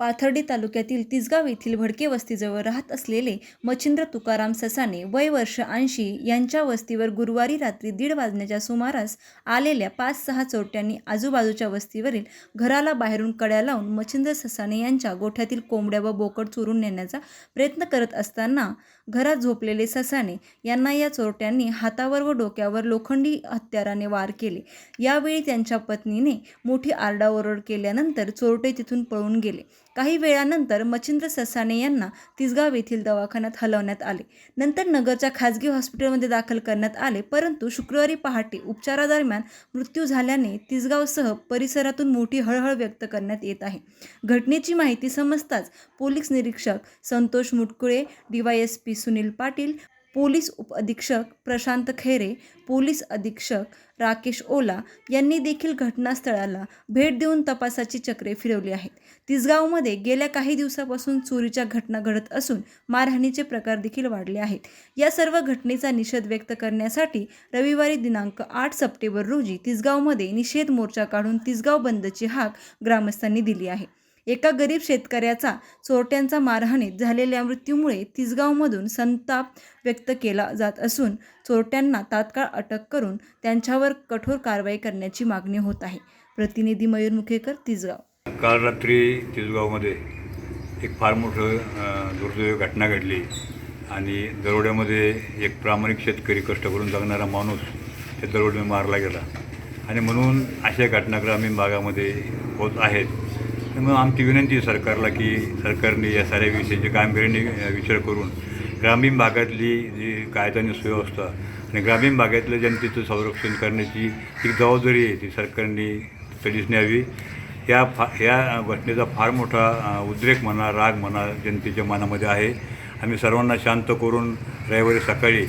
पाथर्डी तालुक्यातील तिसगाव येथील भडके वस्तीजवळ राहत असलेले मच्छिंद्र तुकाराम ससाने वय वर्ष ऐंशी यांच्या वस्तीवर गुरुवारी रात्री दीड वाजण्याच्या सुमारास आलेल्या पाच सहा चोरट्यांनी आजूबाजूच्या वस्तीवरील घराला बाहेरून कड्या लावून मच्छिंद्र ससाने यांच्या गोठ्यातील कोंबड्या व बोकड चोरून नेण्याचा प्रयत्न करत असताना घरात झोपलेले ससाने यांना या चोरट्यांनी हातावर व डोक्यावर लोखंडी हत्याराने वार केले. यावेळी त्यांच्या पत्नीने मोठी आरडाओरड केल्यानंतर चोरटे तिथून पळून गेले. काही वेळानंतर मच्छिंद्र ससाने यांना तिसगाव येथील दवाखान्यात हलवण्यात आले. नंतर नगरच्या खाजगी हॉस्पिटलमध्ये दाखल करण्यात आले परंतु शुक्रवारी पहाटे उपचारादरम्यान मृत्यू झाल्याने तिसगावसह परिसरातून मोठी हळहळ व्यक्त करण्यात येत आहे. घटनेची माहिती समजताच पोलीस निरीक्षक संतोष मुटकुळे डीवायएसपी सुनील पाटील पोलीस उपअधीक्षक प्रशांत खैरे पोलीस अधीक्षक राकेश ओला यांनी देखील घटनास्थळाला भेट देऊन तपासाची चक्रे फिरवली आहेत. तिसगावमध्ये गेल्या काही दिवसापासून चोरीच्या घटना घडत असून मारहाणीचे प्रकार देखील वाढले आहेत. या सर्व घटनेचा निषेध व्यक्त करण्यासाठी रविवारी दिनांक आठ सप्टेंबर रोजी तिसगावमध्ये निषेध मोर्चा काढून तिसगाव बंदची हाक ग्रामस्थांनी दिली आहे. एका गरीब शेतकऱ्याचा चोरट्यांचा मारहाणीत झालेल्या मृत्यूमुळे तिसगावमधून संताप व्यक्त केला जात असून चोरट्यांना तात्काळ अटक करून त्यांच्यावर कठोर कारवाई करण्याची मागणी होत आहे. प्रतिनिधी मयूर मुखेकर तिसगाव. काल रात्री तिसगावमध्ये एक फार मोठं अ, दुर्दैवी घटना घडली आणि दरोड्यामध्ये एक प्रामाणिक शेतकरी कष्ट करून जगणारा माणूस त्या दरोड्याने मारला गेला. आणि म्हणून अशा घटना ग्रामीण भागामध्ये होत आहेत. त्यामुळे आमची विनंती आहे सरकारला की सरकारने या साऱ्या विषयाची कामगिरीने विचार करून ग्रामीण भागातली जी कायदा सुव्यवस्था आणि ग्रामीण भागातल्या जनतेचं संरक्षण करण्याची एक जबाबदारी आहे ती सरकारने कधीच न्यावी. या फा या घटनेचा फार मोठा उद्रेक म्हणा राग म्हणा जनतेच्या मनामध्ये आहे. आम्ही सर्वांना शांत करून रविवारी सकाळी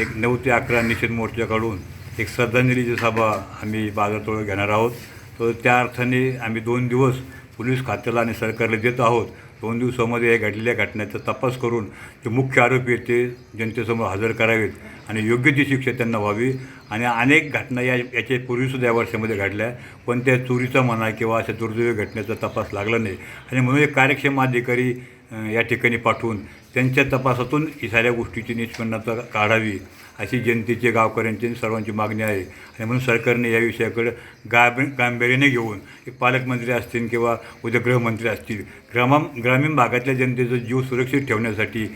एक नऊ ते अकरा निषेध मोर्चा काढून एक श्रद्धांजलीची सभा आम्ही बाजारतोड घेणार आहोत. तर त्या अर्थाने आम्ही दोन दिवस पोलीस खात्याला आणि सरकारला देत आहोत. दोन दिवसामध्ये या घडलेल्या घटनेचा तपास करून जे मुख्य आरोपी आहेत ते जनतेसमोर हजर करावेत आणि योग्य ती शिक्षा त्यांना व्हावी. आणि अनेक घटना या याचे पूर्वीसुद्धा या वर्षामध्ये घडल्या. पण त्या चोरीचा म्हणा किंवा अशा दुर्दैवी घटनेचा तपास लागला नाही. आणि म्हणून एक कार्यक्षम अधिकारी या ठिकाणी पाठवून त्यांच्या तपासातून ही साऱ्या गोष्टीची निष्पन्नता काढावी. अशी जनतेचे गावकऱ्यांची सर्वांची मागणी आहे. आणि म्हणून सरकारने या विषयाकडे गाब गांभीर्याने घेऊन एक पालकमंत्री असतील किंवा उद्या गृहमंत्री असतील ग्रामा ग्रामीण भागातल्या जनतेचा जीव सुरक्षित ठेवण्यासाठी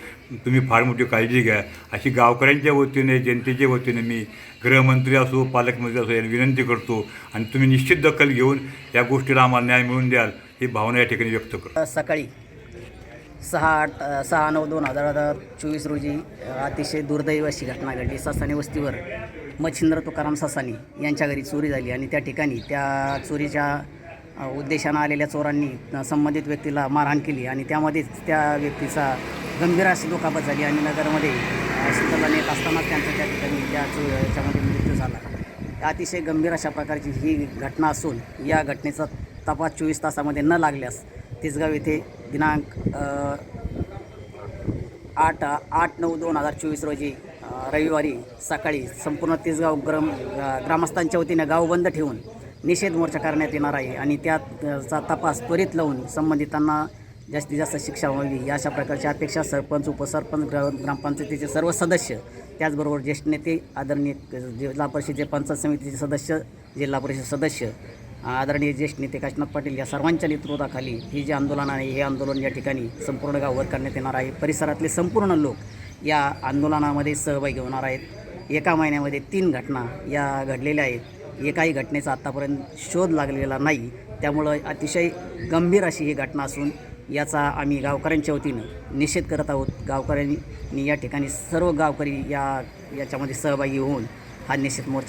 तुम्ही फार मोठी काळजी घ्या. अशी गावकऱ्यांच्या वतीने जनतेच्या वतीने मी गृहमंत्री असो पालकमंत्री असो यांना विनंती करतो. आणि तुम्ही निश्चित दखल घेऊन या गोष्टीला आम्हाला न्याय मिळवून द्याल ही भावना या ठिकाणी व्यक्त करतो. सकाळी सहा आठ सहा नऊ दोन हजार चोवीस रोजी अतिशय दुर्दैव अशी घटना घडली. ससाने वस्तीवर मच्छिंद्र तुकाराम ससानी यांच्या घरी चोरी झाली आणि त्या ठिकाणी त्या चोरीच्या उद्देशानं आलेल्या चोरांनी संबंधित व्यक्तीला मारहाण केली आणि त्यामध्येच त्या व्यक्तीचा गंभीर अशी दुखापत झाली आणि नगरमध्ये हॉस्पिटलला येत असतानाच त्यांचा त्या ठिकाणी त्या चो याच्यामध्ये मृत्यू झाला. अतिशय गंभीर अशा प्रकारची ही घटना असून या घटनेचा तपास चोवीस तासामध्ये न लागल्यास तिसगाव येथे दिनांक आठ आठ नऊ दोन हजार चोवीस रोजी रविवारी सकाळी संपूर्ण तेजगाव ग्राम ग्रामस्थांच्या वतीने गाव बंद ठेवून निषेध मोर्चा करण्यात येणार आहे आणि त्याचा तपास त्वरित लावून संबंधितांना जास्तीत जास्त शिक्षा व्हावी या अशा प्रकारच्या अपेक्षा सरपंच उपसरपंच ग्र ग्रामपंचायतीचे सर्व सदस्य त्याचबरोबर ज्येष्ठ नेते आदरणीय जिल्हा परिषदेचे पंचायत समितीचे सदस्य जिल्हा परिषद सदस्य आदरणीय ज्येष्ठ नेते काशीनाथ पाटील या सर्वांच्या नेतृत्वाखाली हे जे आंदोलन आहे हे आंदोलन या ठिकाणी संपूर्ण गाववर करण्यात येणार आहे. परिसरातले संपूर्ण लोक या आंदोलनामध्ये सहभागी होणार आहेत. एका महिन्यामध्ये तीन घटना या घडलेल्या आहेत. एकाही घटनेचा आत्तापर्यंत शोध लागलेला नाही. त्यामुळं अतिशय गंभीर अशी ही घटना असून याचा आम्ही गावकऱ्यांच्या वतीनं निषेध करत आहोत. गावकऱ्यांनी या ठिकाणी सर्व गावकरी या याच्यामध्ये सहभागी होऊन हा निषेध मोर्चा